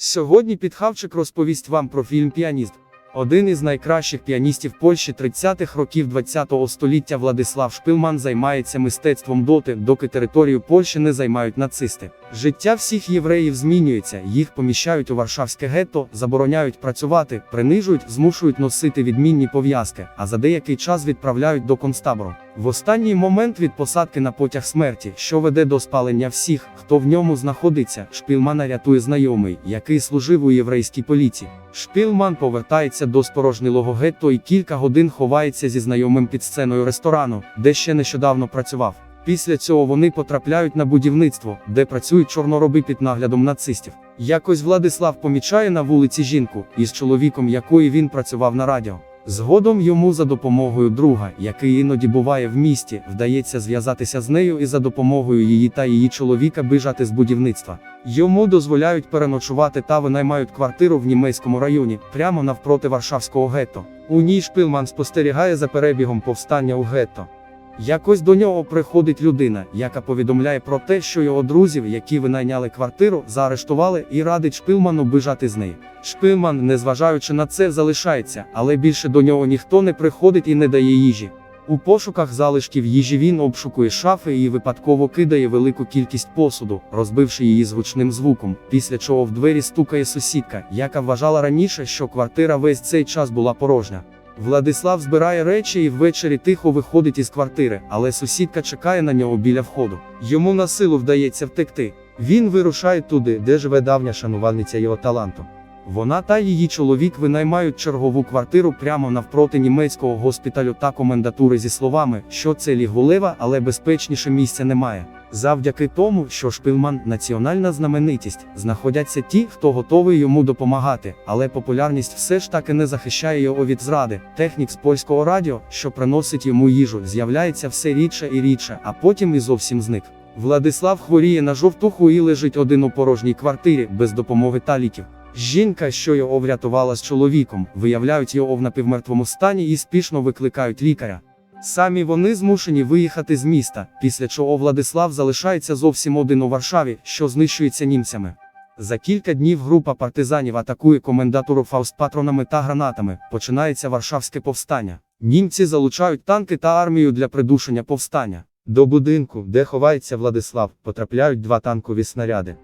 Сьогодні Підхавчик розповість вам про фільм Піаніст. Один із найкращих піаністів Польщі 30-х років ХХ століття Владислав Шпилман займається мистецтвом доти, доки територію Польщі не займають нацисти. Життя всіх євреїв змінюється, їх поміщають у Варшавське гетто, забороняють працювати, принижують, змушують носити відмінні пов'язки, а за деякий час відправляють до концтабору. В останній момент від посадки на потяг смерті, що веде до спалення всіх, хто в ньому знаходиться, Шпілмана рятує знайомий, який служив у єврейській поліції. Шпілман повертається до спорожнілого гетто і кілька годин ховається зі знайомим під сценою ресторану, де ще нещодавно працював. Після цього вони потрапляють на будівництво, де працюють чорнороби під наглядом нацистів. Якось Владислав помічає на вулиці жінку, із чоловіком якої він працював на радіо. Згодом йому за допомогою друга, який іноді буває в місті, вдається зв'язатися з нею і за допомогою її та її чоловіка біжати з будівництва. Йому дозволяють переночувати та винаймають квартиру в німецькому районі, прямо навпроти Варшавського гетто. У ній Шпилман спостерігає за перебігом повстання у гетто. Якось до нього приходить людина, яка повідомляє про те, що його друзів, які винайняли квартиру, заарештували і радить Шпилману бижати з неї. Шпилман, незважаючи на це, залишається, але більше до нього ніхто не приходить і не дає їжі. У пошуках залишків їжі він обшукує шафи і випадково кидає велику кількість посуду, розбивши її з гучним звуком, після чого в двері стукає сусідка, яка вважала раніше, що квартира весь цей час була порожня. Владислав збирає речі і ввечері тихо виходить із квартири, але сусідка чекає на нього біля входу. Йому на силу вдається втекти. Він вирушає туди, де живе давня шанувальниця його таланту. Вона та її чоловік винаймають чергову квартиру прямо навпроти німецького госпіталю та комендатури зі словами, що це лігулева, але безпечніше місця немає. Завдяки тому, що Шпилман національна знаменитість, знаходяться ті, хто готовий йому допомагати, але популярність все ж таки не захищає його від зради. Технік з польського радіо, що приносить йому їжу, з'являється все рідше і рідше, а потім і зовсім зник. Владислав хворіє на жовтуху і лежить один у порожній квартирі, без допомоги та ліків. Жінка, що його врятувала з чоловіком, виявляють його в напівмертвому стані і спішно викликають лікаря. Самі вони змушені виїхати з міста, після чого Владислав залишається зовсім один у Варшаві, що знищується німцями. За кілька днів група партизанів атакує комендатуру Фауст патронами та гранатами. Починається Варшавське повстання. Німці залучають танки та армію для придушення повстання. До будинку, де ховається Владислав, потрапляють два танкові снаряди.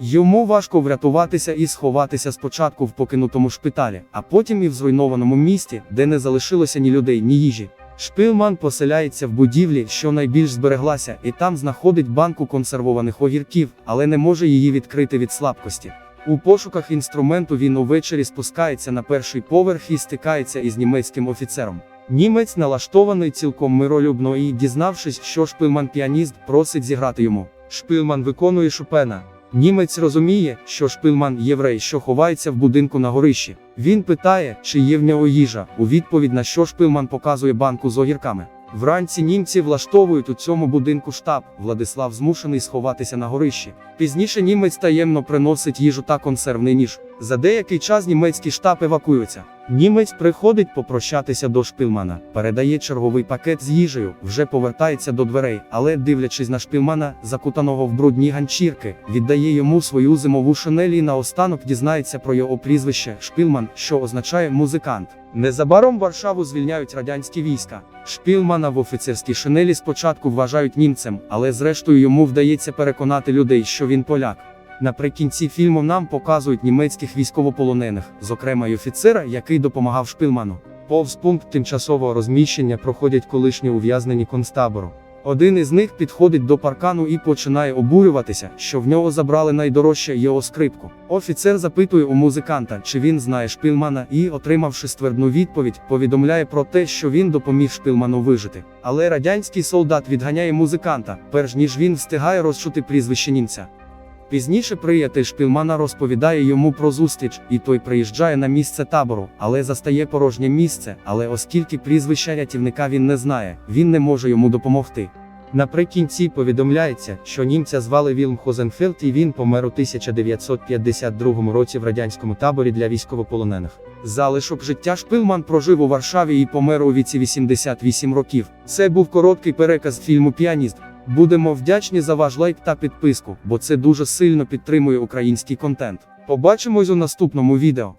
Йому важко врятуватися і сховатися спочатку в покинутому шпиталі, а потім і в зруйнованому місті, де не залишилося ні людей, ні їжі. Шпилман поселяється в будівлі, що найбільш збереглася, і там знаходить банку консервованих огірків, але не може її відкрити від слабкості. У пошуках інструменту він увечері спускається на перший поверх і стикається із німецьким офіцером. Німець налаштований цілком миролюбно і, дізнавшись, що Шпилман піаніст, просить зіграти йому. Шпилман виконує Шопена. Німець розуміє, що Шпилман єврей, що ховається в будинку на горищі. Він питає, чи є в нього їжа, у відповідь на що Шпилман показує банку з огірками. Вранці німці влаштовують у цьому будинку штаб. Владислав змушений сховатися на горищі. Пізніше німець таємно приносить їжу та консервний ніж. За деякий час німецький штаб евакуюється. Німець приходить попрощатися до Шпилмана, передає черговий пакет з їжею, вже повертається до дверей, але, дивлячись на Шпилмана, закутаного в брудні ганчірки, віддає йому свою зимову шинель і наостанок дізнається про його прізвище Шпилман, що означає музикант. Незабаром Варшаву звільняють радянські війська. Шпілмана в офіцерській шинелі спочатку вважають німцем, але зрештою йому вдається переконати людей, що він поляк. Наприкінці фільму нам показують німецьких військовополонених, зокрема й офіцера, який допомагав Шпилману. Повз пункт тимчасового розміщення проходять колишні ув'язнені концтабору. Один із них підходить до паркану і починає обурюватися, що в нього забрали найдорожче його скрипку. Офіцер запитує у музиканта, чи він знає Шпилмана, і, отримавши ствердну відповідь, повідомляє про те, що він допоміг Шпилману вижити. Але радянський солдат відганяє музиканта, перш ніж він встигає розчути прізвище німця. Пізніше приятель Шпілмана розповідає йому про зустріч, і той приїжджає на місце табору, але застає порожнє місце, але оскільки прізвища рятівника він не знає, він не може йому допомогти. Наприкінці повідомляється, що німця звали Вілм Хозенфельд і він помер у 1952 році в радянському таборі для військовополонених. Залишок життя Шпилман прожив у Варшаві і помер у віці 88 років. Це був короткий переказ фільму Піаніст. Будемо вдячні за ваш лайк та підписку, бо це дуже сильно підтримує український контент. Побачимось у наступному відео.